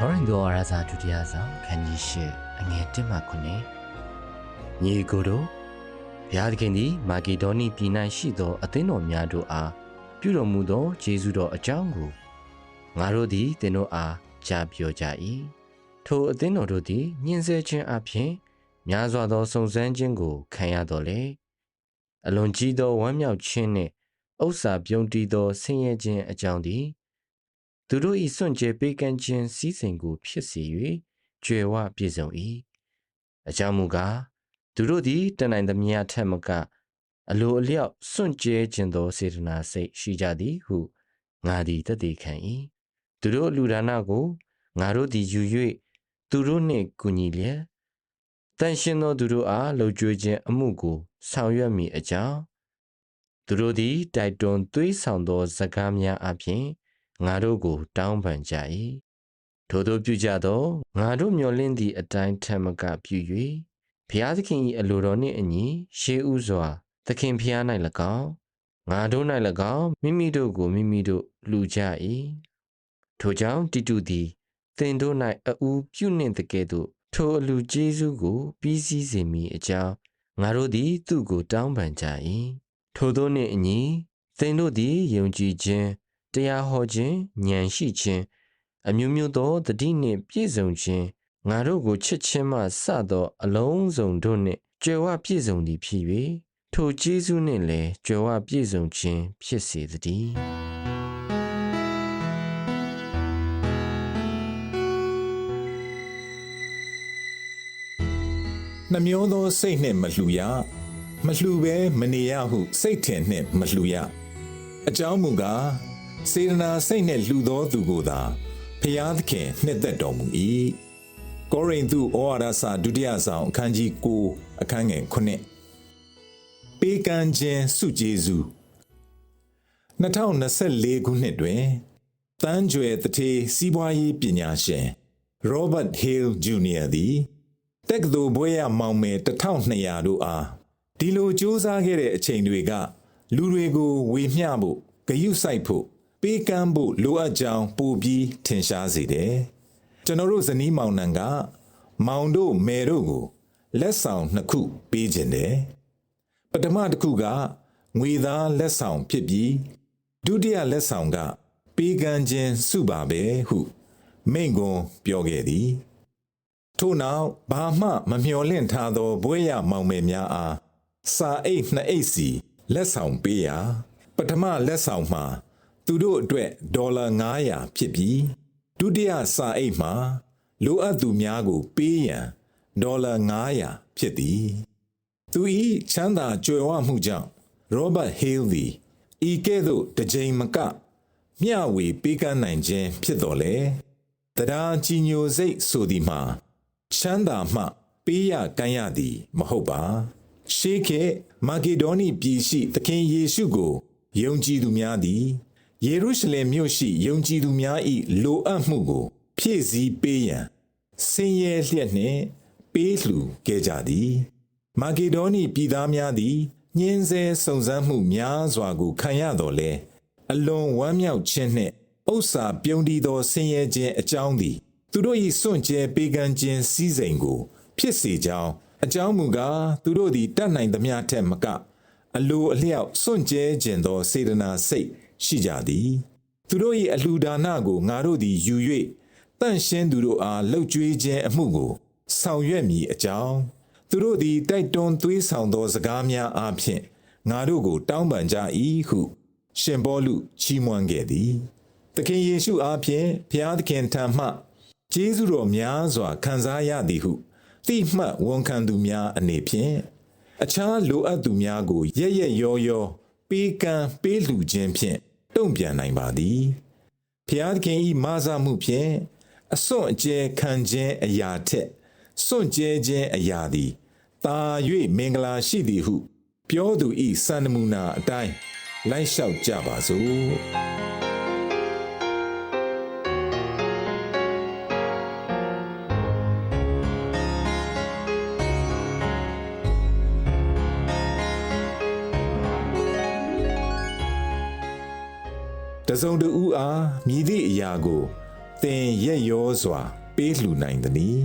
ကောရိန္သုဩဝါဒစာဒုတိယဆောင်ခန်းကြီး၈အငယ်၁မှ9ညီကိုတို့ဘုရားသခင်သည်မာဂီဒေါနီပြည်၌ရှိသော အသင်းတော်များတို့အားပြုတော်မူသောယေရှုတော်အကြောင်းကိုငါတို့သည်သင်တို့အားကြားပြောကြ၏ထိုအသင်းတော်တို့သည်ညှင်းဆဲခြင်းအပြင်များစွာသောစုံစမ်းခြင်းကိုခံရတော်လေအလွန်ကြီးသောဝမ်းမြောက်ခြင်းနှင့်ဥစ္စာပြုံးတီးသောဆင်းရဲခြင်းအကြောင်းသည် သူတို့၏စွန့်ကြဲပေးကမ်းခြင်းစည်းစိမ်ကို ဖြစ်စေ၍ကြွယ်ဝပြည့်စုံ၏အကြောင်းမူကားသူတို့သည်တန်နိုင်သမျှထက်မကအလိုအလျောက်စွန့်ကြဲခြင်းသောစေတနာစိတ်ရှိကြသည်ဟုငါသည်တည်ခံ၏သူတို့လူဒါနကိုငါတို့သည်ယူ၍သူတို့နှင့်ကူညီလျက်တန်ရှင်သောသူတို့အားလှုပ်ကြွေးခြင်းအမှုကို ဆောင်ရွက်မိအကြောင်းသူတို့သည်တိုက်တွန်းသွေးဆောင်သောစကားများအပြင် ငါတို့ကို တောင်းပန်ကြ၏ထိုတို့ပြုကြသောငါတို့မျှော်လင့်သည့်အတိုင်းထက်မကပြု၍ဘုရားသခင်၏အလိုတော်နှင့်အညီရှေးဥစွာ သခင်ဖျား၌၎င်းငါတို့၌၎င်းမိမိတို့ကိုမိမိတို့လူကြ၏ထိုကြောင့်တိတုသည်သင်တို့၌အူပြုနှင့်တကဲ့သို့ထိုအလူကျေးဇူးကို ပြီးစည်းစေမိအကြောင်းငါတို့သည်သူ့ကိုတောင်းပန်ကြ၏ထိုတို့နှင့်အညီသင်တို့သည်ယုံကြည်ခြင်း တရားဟောခြင်းဉာဏ်ရှိခြင်းအမျိုးမျိုးသောတတိနှင့်ပြည့်စုံခြင်းငါတို့ကိုချစ်ခြင်းမှစသော အလုံးစုံတို့နှင့်ကြွယ်ဝပြည့်စုံသည်ဖြစ်၍ထိုကျေးဇူးနှင့်လည်းကြွယ်ဝပြည့်စုံခြင်းဖြစ်စေသတည်းနှမျောသောစိတ်နှင့်မလှူရမလှူဘဲမနေရဟု စိတ်ထင်နှင့်မလှူရအကြောင်းမူကား စေတနာစိတ်နှင့်လှူသောသူကိုသာဖျားသခင်နှစ်သက်တော်မူ၏ကောရိန္သုဩဝါဒစာဒုတိယဆောင်အခန်းကြီး9အခန်းငယ်9ပေးကမ်းခြင်းစုကျေးဇူး2024ခုနှစ်တွင်တန်းကြွယ်တထေးစီးပွားရေးပညာရှင် Robert Hale Jr. သည်တက္ကသိုလ်ဘွဲရမောင်မယ်1200တို့အားဒီလိုစူးစမ်းခဲ့တဲ့အချိန်တွေက လူတွေကိုဝေမျှဖို့ဂယုစိုက်ဖို့ ပေးကမ်းဖို့လိုအပ်ကြောင်းပို့ပြီးထင်ရှားစေတယ်။ကျွန်တော်တို့ဇနီးမောင်နှံက မောင်တို့မယ်တို့ကို လက်ဆောင်နှစ်ခုပေးခြင်းတယ်။ပထမတစ်ခုကငွေသားလက်ဆောင်ဖြစ်ပြီးဒုတိယလက်ဆောင်က ပေးကမ်းခြင်းစုပါပဲဟုမိန့်ခွန်းပြောခဲ့သည်ထို့နောက်ဘာမှမမျှော်လင့်ထားသောဘွဲရမောင်မယ်များအားစာအိတ်နှစ်အိတ်စီလက်ဆောင်ပေးရာ ပထမလက်ဆောင်မှာ သူတို့အတွက်ဒေါ်လာ900ဖြစ်ပြီးဒုတိယစာအိတ်မှာလိုအပ်သူများကိုပေးရန်ဒေါ်လာ900ဖြစ်သည်သူ၏ချမ်းသာကြွယ်ဝမှုကြောင့်ရောဘတ်ဟေးလ်သည်ဤကဲ့သို့တစ်ကြိမ်မက မျှဝေပေးကမ်းနိုင်ခြင်းဖြစ်တော်လေတရားကြီးညိုစိတ်ဆိုသည်မှာချမ်းသာမှ ပေးရကမ်းရသည် မဟုတ်ပါ ရှေးခေတ်မာဂေဒေါနီပြည်ရှိသခင်ယေရှုကိုယုံကြည်သူများသည် ယေရုရှလင်မြို့ရှိယုံကြည်သူများ၏လိုအပ်မှုကို ဖြည့်ဆည်းပေးရန်ဆင်းရဲလျက်နှင့်ပေးလှူခဲ့ကြသည်မာဂေဒေါနီပြည်သားများသည်ညှင်းဆဲစုံစမ်းမှုများစွာကိုခံရတော်လဲအလွန်ဝမ်းမြောက်ခြင်းနှင့်ဥစ္စာပြုံးတီးသောဆင်းရဲခြင်းအကြောင်းသည် သူတို့၏စွန့်ကြဲပေးကမ်းခြင်းစည်းစိမ်ကို ဖြစ်စေကြောင်းအကြောင်းမူကားသူတို့သည်တတ်နိုင်သမျှထက်မကအလိုအလျောက်စွန့်ကြဲခြင်းသောစေတနာစိတ် ရှိကြသည်သူတို့၏အလှူဒါနကိုငါတို့သည်ယူ၍တန့်ရှင်းသူတို့အားလှုပ်ကြွေးခြင်းအမှုကိုဆောင်ရွက်မည်အကြောင်းသူတို့သည်တိုက်တွန်းသွေးဆောင်သောစကားများအားဖြင့်ငါတို့ကို တောင်းပန်ကြ၏ဟု ရှင်ဘောလူချီးမွမ်းခဲ့သည်သခင်ယေရှုအားဖြင့်ဘုရားသခင်ထံမှကျေးဇူးတော်များစွာခံစားရသည်ဟုတိမှတ်ဝန်ခံသူများအနေဖြင့်အခြားလိုအပ်သူများကိုရရက်ရက်ရောရောပေးကမ်းပေးလှူခြင်းဖြင့် တုံ့ပြန်နိုင်ပါသည်ဖျားသခင်ဤမာစာမှုဖြင့်အစွန့်အကျဲခံခြင်းအရာထက်စွန့်ကျဲခြင်းအရာသည်တာ၍မင်္ဂလာရှိသည်ဟု ပြောသူဤစံနမူနာအတိုင်းလိုက်လျှောက်ကြပါစို့ တစုံတဦးအားမြည်သည့်အရာကိုသင်ရက်ရောစွာ ပေးလှူနိုင်သည်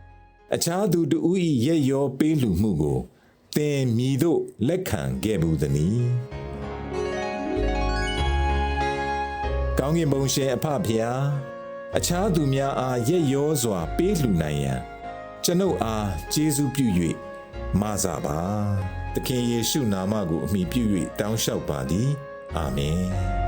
။အခြားသူတဦး၏ရက်ရောပေးလှူမှုကိုသင်မြည်သို့လက်ခံခဲ့ဘူးသည်။ကောင်းကင်ဘုံရှင်အဖဖျားအခြားသူများအားရက်ရောစွာ ပေးလှူနိုင်ရန်ကျွန်ုပ်အားကျေးဇူးပြု၍မဆာပါ။သခင်ယေရှုနာမကိုအမိပြု၍တောင်းလျှောက်ပါသည်။အာမင်။